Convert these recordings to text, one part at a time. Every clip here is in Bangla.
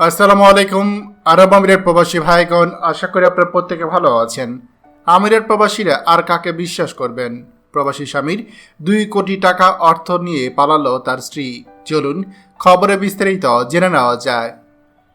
আসসালামু আলাইকুম, আরব আমিরের প্রবাসী ভাইগণ, আশা করি আপনারা প্রত্যেকে ভালো আছেন। আমিরের প্রবাসীরা আর কাকে বিশ্বাস করবেন? প্রবাসী স্বামীর দুই কোটি টাকা অর্থ নিয়ে পালালো তার স্ত্রী। চলুন খবরে বিস্তারিত জেনে নেওয়া যায়।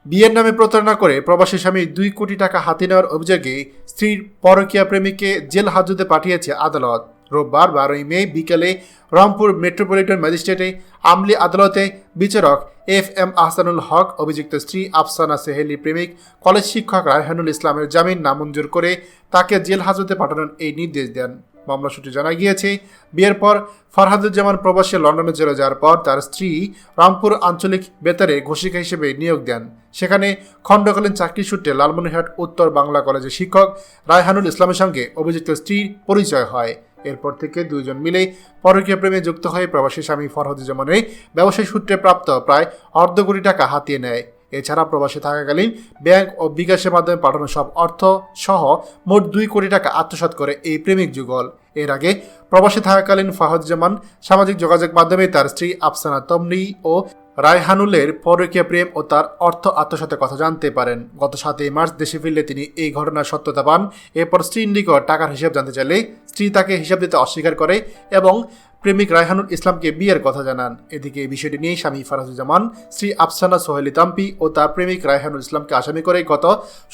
বিয়ের নামে প্রতারণা করে প্রবাসী স্বামী দুই কোটি টাকা হাতে নেওয়ার অভিযোগে স্ত্রীর পরকীয়া প্রেমিককে জেল হাজতে পাঠিয়েছে আদালত। রোববার বারোই মে বিকেলে রংপুর মেট্রোপলিটন ম্যাজিস্ট্রেটে আমলি আদালতে বিচারক এফ এম আহসানুল হক, অভিযুক্ত স্ত্রী আফসানা সেহেলি প্রেমিক, কলেজ শিক্ষক রায়হানুল ইসলামের জামিন নামঞ্জুর করে তাকে জেল হাজতে পাঠানোর এই নির্দেশ দেন। মামলা সূত্রে জানা গিয়েছে, বিয়ের পর ফরহাদুজ্জামান প্রবাসী লন্ডনে চলে যাওয়ার পর তার স্ত্রী রামপুর আঞ্চলিক বেতারে ঘোষিকা হিসেবে নিয়োগ দেন। সেখানে খণ্ডকালীন চাকরি সূত্রে লালমনিরহাট, উত্তর বাংলা কলেজের শিক্ষক রায়হানুল ইসলামের সঙ্গে অভিযুক্ত স্ত্রীর পরিচয় হয়। এরপর থেকে দুইজন মিলে পরকীয় প্রেমে যুক্ত হয়ে প্রবাসী স্বামী ফরহাদুজ্জামানের ব্যবসায়ী সূত্রে প্রাপ্ত প্রায় অর্ধ কোটি টাকা হাতিয়ে নেয়। এছাড়া প্রবাসে থাকাকালীন ব্যাংক ও বিকাশের মাধ্যমে পাঠানো সব অর্থ সহ মোট দুই কোটি টাকা আত্মসাৎ করে এই প্রেমিক যুগল। এর আগে প্রবাসে থাকাকালীন ফাহদুজ্জামান সামাজিক যোগাযোগ মাধ্যমে তার স্ত্রী আফসানা তমরি ও রায়হানুলের পরকীয়া প্রেম ও তার অর্থ আত্মসাতের কথা জানতে পারেন। গত সাতই মার্চ দেশে ফিরলে তিনি এই ঘটনার সত্যতা পান। এরপর স্ত্রীর নিকট টাকার হিসাব জানতে চাইলে স্ত্রী তাকে হিসাব দিতে অস্বীকার করে এবং প্রেমিক রায়হানুল ইসলামকে বিয়ের কথা জানান। এদিকে এই বিষয়টি নিয়ে স্বামী ফারাজুজ্জামান শ্রী আফসানা সোহেলি তাম্পি ও তার প্রেমিক রায়হানুল ইসলামকে আসামি করে গত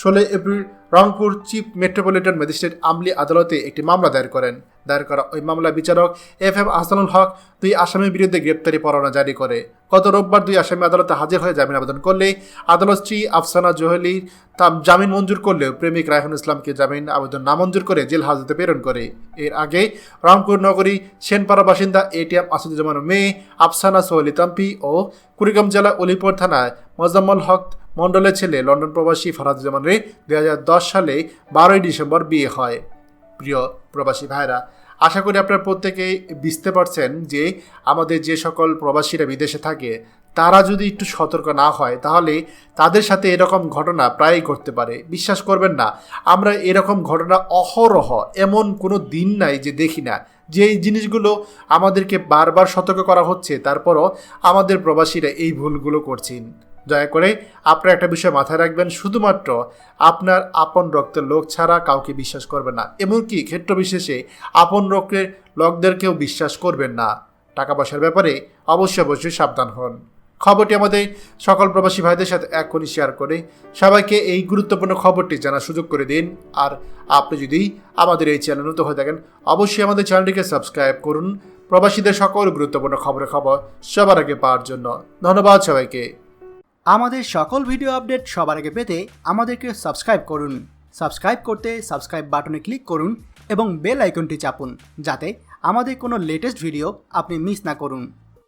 ষোলোই April Rangpur chief metropolitan magistrate আমলি আদালতে একটি মামলা দায়ের করেন। দায়ের করা ওই মামলা বিচারক এফ এম আহসানুল হক দুই আসামির বিরুদ্ধে গ্রেপ্তারি পরোয়ানা জারি করে। গত রোববার দুই আসামি আদালতে হাজির হয়ে জামিন আবেদন করলে আদালত শ্রী আফসানা জোহেলি তা জামিন মঞ্জুর করলেও প্রেমিক রায়হানুল ইসলামকে জামিন আবেদন নামঞ্জুর করে জেল হাজতে প্রেরণ করে। এর আগে রংপুর নগরী সেনপাড়া বাসিন্দা এটিএম আসাদুজ্জামানের মেয়ে আফসানা সোহেলি তাম্পি ও কুড়িগ্রাম জেলা অলিপুর থানায় মোজাম্মল হক মণ্ডলের ছেলে লন্ডন প্রবাসী ফরাজুজ্জামানের দুই সালে বারোই ডিসেম্বর বিয়ে হয়। প্রিয় প্রবাসী ভাইরা আশা করি আপনারা প্রত্যেকেই বুঝতে পারছেন যে আমাদের যে সকল প্রবাসীরা বিদেশে থাকে তারা যদি একটু সতর্ক না হয়, তাহলে তাদের সাথে এরকম ঘটনা প্রায়ই ঘটতে পারে। বিশ্বাস করবেন না, আমরা এরকম ঘটনা অহরহ, এমন কোনো দিন নাই যে দেখি না। যে জিনিসগুলো আমাদেরকে বারবার সতর্ক করা হচ্ছে, তারপরও আমাদের প্রবাসীরা এই ভুলগুলো করছেন। দয়া করে আপনারা একটা বিষয় মাথায় রাখবেন, শুধুমাত্র আপনার আপন রক্তের লোক ছাড়া কাউকে বিশ্বাস করবেন না। এমনকি ক্ষেত্র বিশেষে আপন রক্তের লোকদেরকেও বিশ্বাস করবেন না। টাকা পয়সার ব্যাপারে অবশ্যই অবশ্যই সাবধান হন। খবরটি আমাদের সকল প্রবাসী ভাইদের সাথে এখনই শেয়ার করে সবাইকে এই গুরুত্বপূর্ণ খবরটি জানার সুযোগ করে দিন। আর আপনি যদি আমাদের এই চ্যানেল নতুন হয়ে থাকেন, অবশ্যই আমাদের চ্যানেলটিকে সাবস্ক্রাইব করুন। প্রবাসীদের সকল গুরুত্বপূর্ণ খবরের খবর সবার আগে পাওয়ার জন্য ধন্যবাদ সবাইকে। আমাদের সকল ভিডিও আপডেট সবার আগে পেতে আমাদেরকে সাবস্ক্রাইব করুন। সাবস্ক্রাইব করতে সাবস্ক্রাইব বাটনে ক্লিক করুন এবং বেল আইকনটি চাপুন, যাতে আমাদের কোনো লেটেস্ট ভিডিও আপনি মিস না করুন।